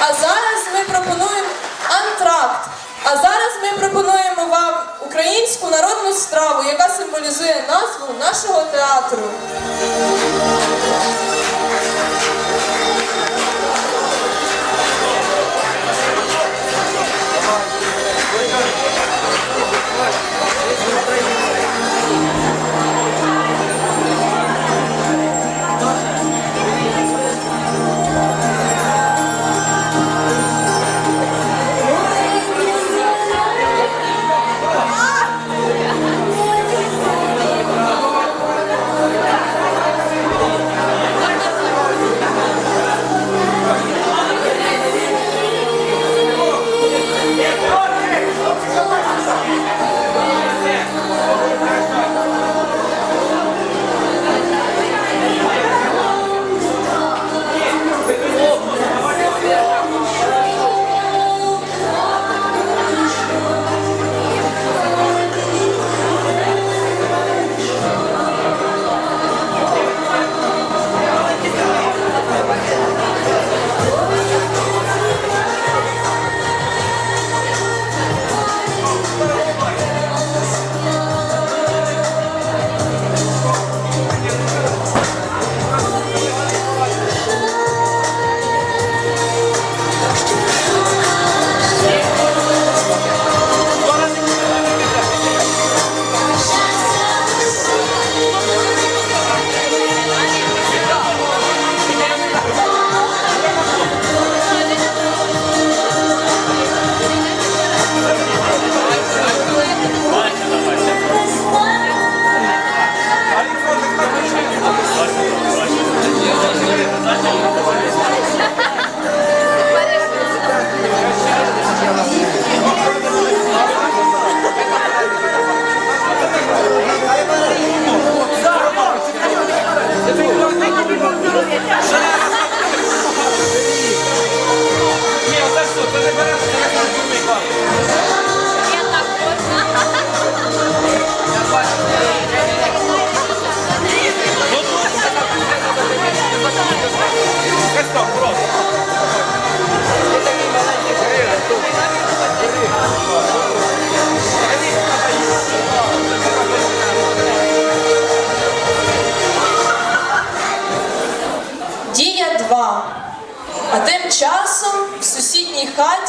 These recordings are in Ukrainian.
А зараз ми пропонуємо антракт. А зараз ми пропонуємо вам українську народну страву, яка символізує назву нашого театру.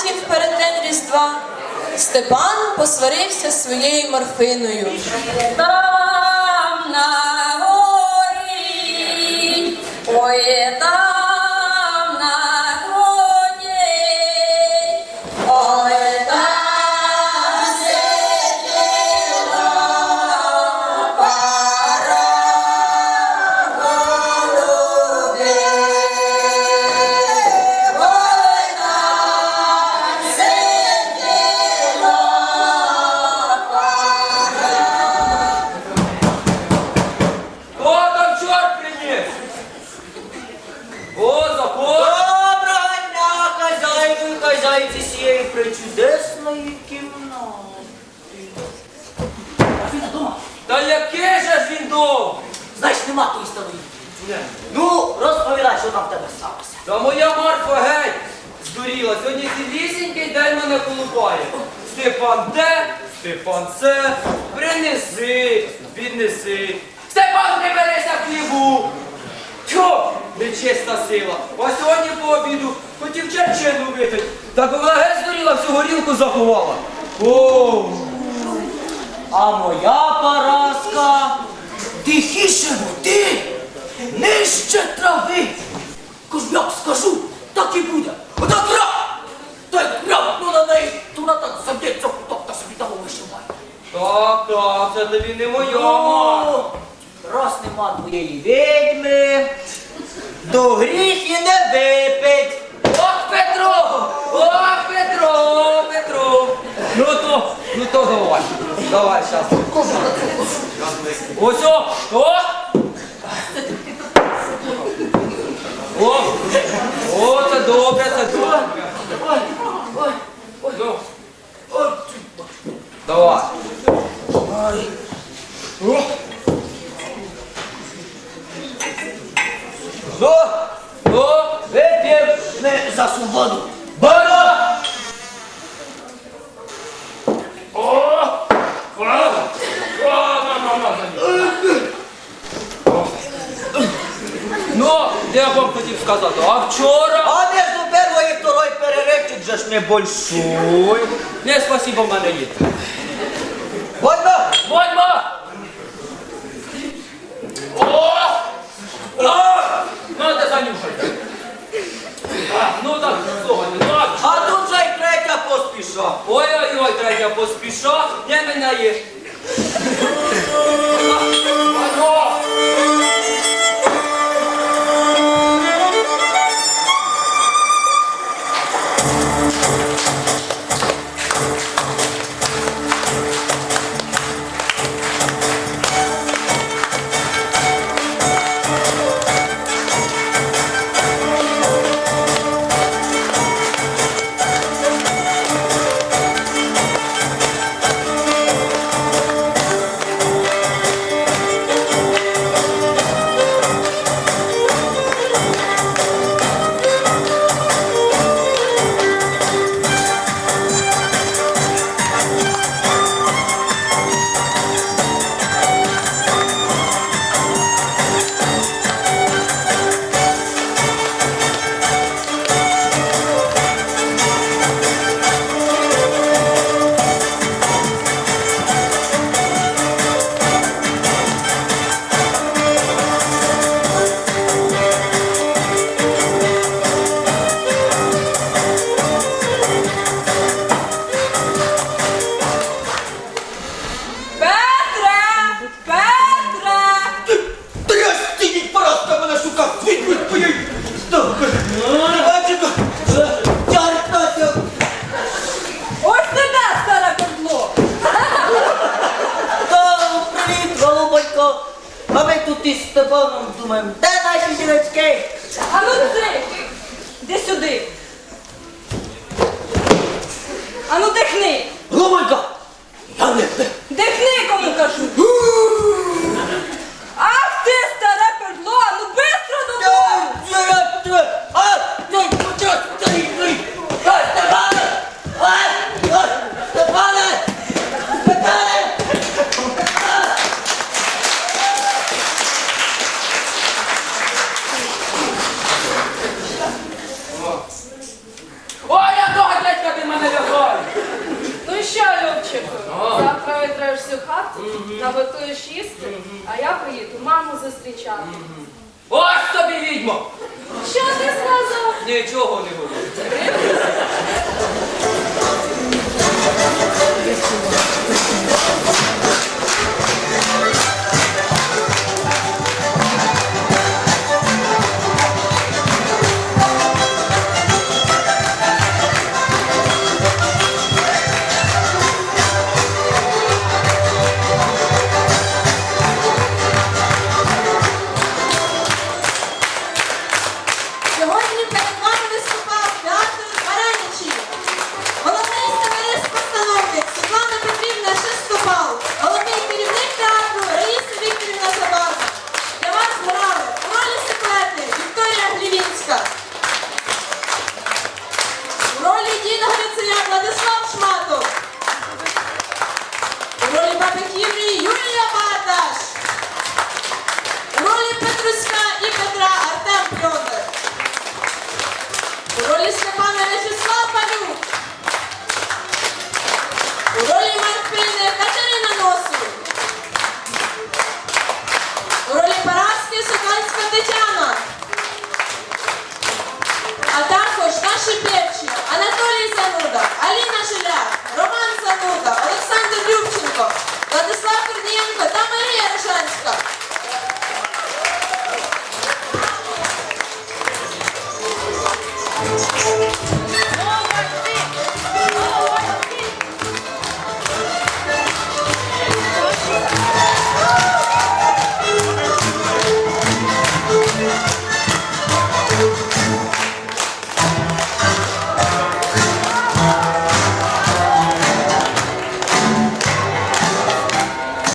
Сусідній перед день Різдва Степан посварився своєю морфиною. Там на горі, ой, Та моя Марфа геть здуріла. Сьогодні цілісінький день мене колупає. Степан де, Степан це, принеси, віднеси. Степан, приберися хлібу. Тьо, нечиста сила. А сьогодні по обіду хотів черчину випити. Так вона геть здуріла, всю горілку заховала. О, А моя Параска тихіше води, нижче трави. Кож як скажу, так і буде. Отак рап! Та й крапну на неї, то вона так заб'ється, тобто собі того вишиває. так, так, це тобі не моя Марфа. Ну, раз нема твоєї відьми, то гріх і не випить. Ох, Петро! Ох, Петро! Петро! Ну то, ну то давай. Давай, щас. Ось о! О! О! О, це добре, це добре. Ой, ой, ой, Ну, ой. давай. О! Ну, ну, вип'єм. ми за свободу. Я вам хотів сказати, а вчора. А между первой и второй перерывчик же ж небольшой. Не, спасибо, в мене є. Война! Вольма! О! А! Надо занюхати. А, ну так, слухайте, так. А тут же й третя поспіша. Ой-ой-ой, третя поспіша, не мене є. Алло! А з Степаном думаємо, де наші жіночки? А ну ти! Іди сюди! А ну дихни! Голубонько, я не те. Дихни, кому кажу! Ах ти, старе петло! Ну бистро додому! Я, я, я, а, я, почав, старий, ви. А, Степане! А, а, Степане! Степане! Ой, я того дядька ти мене лягай! Ну і що, Любчику, завтра витраєш всю хату, наготуєш їсти, а я поїду маму зустрічати. Ось тобі відьмо! Що ти сказав? Нічого не говорю.